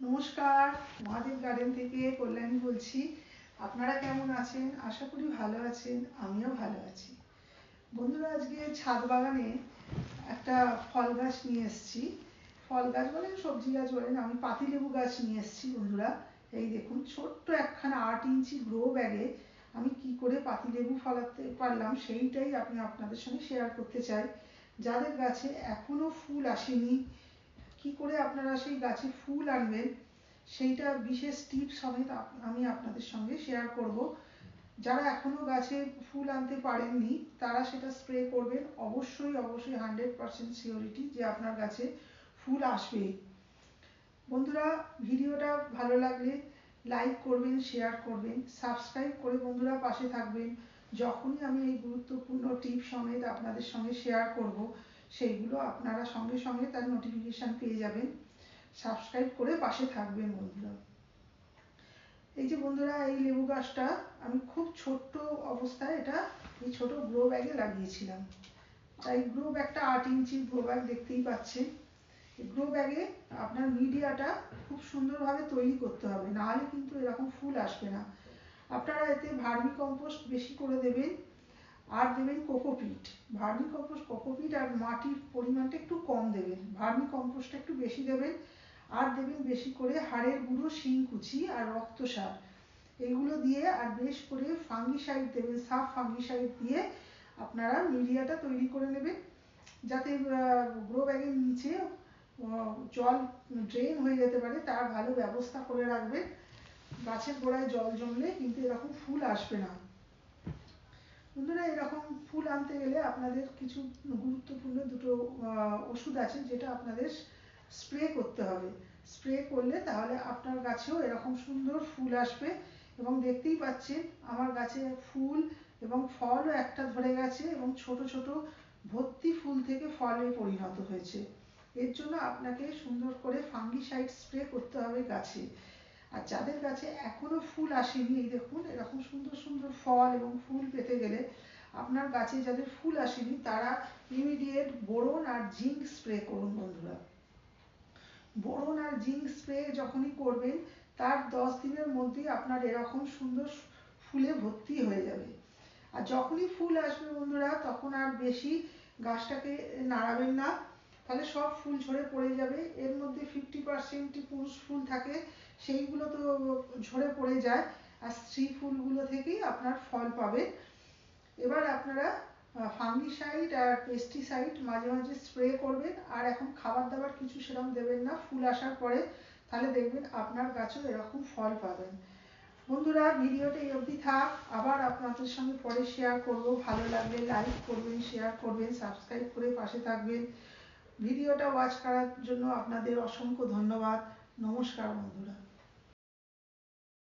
নমস্কার, মহাদেব গার্ডেন থেকে কল্যাণী বলছি। আপনারা কেমন আছেন? আশা করি ভালো আছেন, আমিও ভালো আছি। বন্ধুরা, আজকে ছাদ বাগানে একটা ফল গাছ নিয়ে এসেছি। ফল গাছ বলেন সবজি গাছ বলেন আমি পাতিলেবু গাছ নিয়ে এসেছি বন্ধুরা। এই দেখুন, ছোট্ট একখানা আট ইঞ্চি গ্রো ব্যাগে আমি কি করে পাতিলেবু ফলাতে পারলাম সেইটাই আমি আপনাদের সঙ্গে শেয়ার করতে চাই। যাদের গাছে এখনও ফুল আসেনি কি করে আপনারা সেই গাছে ফুল আনবেন, সেইটা বিশেষ টিপস সমেত আমি আপনাদের সঙ্গে শেয়ার করব। যারা এখনও গাছে ফুল আনতে পারেননি, তারা সেটা স্প্রে করবেন। অবশ্যই অবশ্যই হান্ড্রেড পারসেন্ট সিওরিটি যে আপনার গাছে ফুল আসবে। বন্ধুরা, ভিডিওটা ভালো লাগলে লাইক করবেন শেয়ার করবেন সাবস্ক্রাইব করে বন্ধুরা পাশে থাকবেন। যখনই আমি এই গুরুত্বপূর্ণ টিপ সমেত আপনাদের সঙ্গে শেয়ার করব সেইগুলো আপনারা সঙ্গে সঙ্গে তার নোটিফিকেশান পেয়ে যাবেন। সাবস্ক্রাইব করে পাশে থাকবেন বন্ধুরা। এই যে বন্ধুরা, এই লেবু গাছটা, আমি খুব ছোট্ট অবস্থায় এটা, এই ছোট গ্রো ব্যাগে লাগিয়েছিলাম। তাই গ্রো ব্যাগটা আট ইঞ্চি গ্রো ব্যাগ দেখতেই পাচ্ছেন। গ্রো ব্যাগে আপনার মিডিয়াটা খুব সুন্দরভাবে তৈরি করতে হবে। নাহলে কিন্তু এরকম ফুল আসবে না। আপনারা এতে ভার্মি কম্পোস্ট বেশি করে দেবেন। আর দেবেন কোকোপিট। ভার্মি কম্পোস্ট, কোকোপিট আর মাটির পরিমাণটা একটু কম দেবেন। ভার্মি কম্পোস্টটা একটু বেশি দেবেন। আর দেবেন বেশি করে হাড়ের গুঁড়ো শিং কুচি আর রক্ত সার এগুলো দিয়ে আর বেশ করে ফাঙ্গিসাইড দেবেন, সাফ ফাঙ্গিসাইড দিয়ে আপনারা মিডিয়াটা তৈরি করে নেবেন। যাতে গ্রো ব্যাগের নিচে জল ড্রেন হয়ে যেতে পারে, তার ভালো ব্যবস্থা করে রাখবেন। গাছের গোড়ায় জল জমলে কিন্তু এরকম ফুল আসবে না। বন্ধুরা, এরকম ফুল আনতে গেলে আপনাদের কিছু গুরুত্বপূর্ণ দুটো ওষুধ আছে যেটা আপনাদের স্প্রে করতে হবে। স্প্রে করলে তাহলে আপনার গাছেও এরকম সুন্দর ফুল আসবে এবং দেখতেই পাচ্ছেন আমার গাছে ফুল এবং ফলও একটা ধরে গেছে এবং ছোট ছোট ভর্তি ফুল থেকে ফলে পরিণত হয়েছে। এর জন্য আপনাকে সুন্দর করে ফাঙ্গিসাইড স্প্রে করতে হবে গাছে। আর যাদের কাছে এখনও ফুল আসেনি, এই দেখুন, এরকম সুন্দর সুন্দর ফল এবং ফুল পেতে গেলে আপনার গাছে যাদের ফুল আসেনি, তারা ইমিডিয়েট বোরন আর জিঙ্ক স্প্রে করুন বন্ধুরা। বোরন আর জিঙ্ক স্প্রে যখনই করবেন, তার দশ দিনের মধ্যেই আপনার এরকম সুন্দর ফুলে ভর্তি হয়ে যাবে। আর যখনই ফুল আসবে বন্ধুরা, তখন আর বেশি গাছটাকে নাড়াবেন না। তাহলে সব ফুল ঝরে পড়ে যাবে। এর মধ্যে ফিফটি পার্সেন্টই পুরুষ ফুল থাকে, সেইগুলো তো ঝরে পড়ে যায়। আর স্ত্রী ফুলগুলো থেকেই আপনার ফল পাবে। এবার আপনারা ফাঙ্গিসাইড আর পেস্টিসাইড মাঝে মাঝে স্প্রে করবেন। আর এখন খাবার দাবার কিছু সেরকম দেবেন না, ফুল আসার পরে। তাহলে দেখবেন আপনার গাছেও এরকম ফল পাবেন। বন্ধুরা, ভিডিওটা এই অবধি থাক। আবার আপনাদের সঙ্গে পরে শেয়ার করব। ভালো লাগলে লাইক করবেন শেয়ার করবেন সাবস্ক্রাইব করে পাশে থাকবেন। ভিডিওটা ওয়াচ করার জন্য আপনাদের অসংখ্য ধন্যবাদ। নমস্কার বন্ধুরা।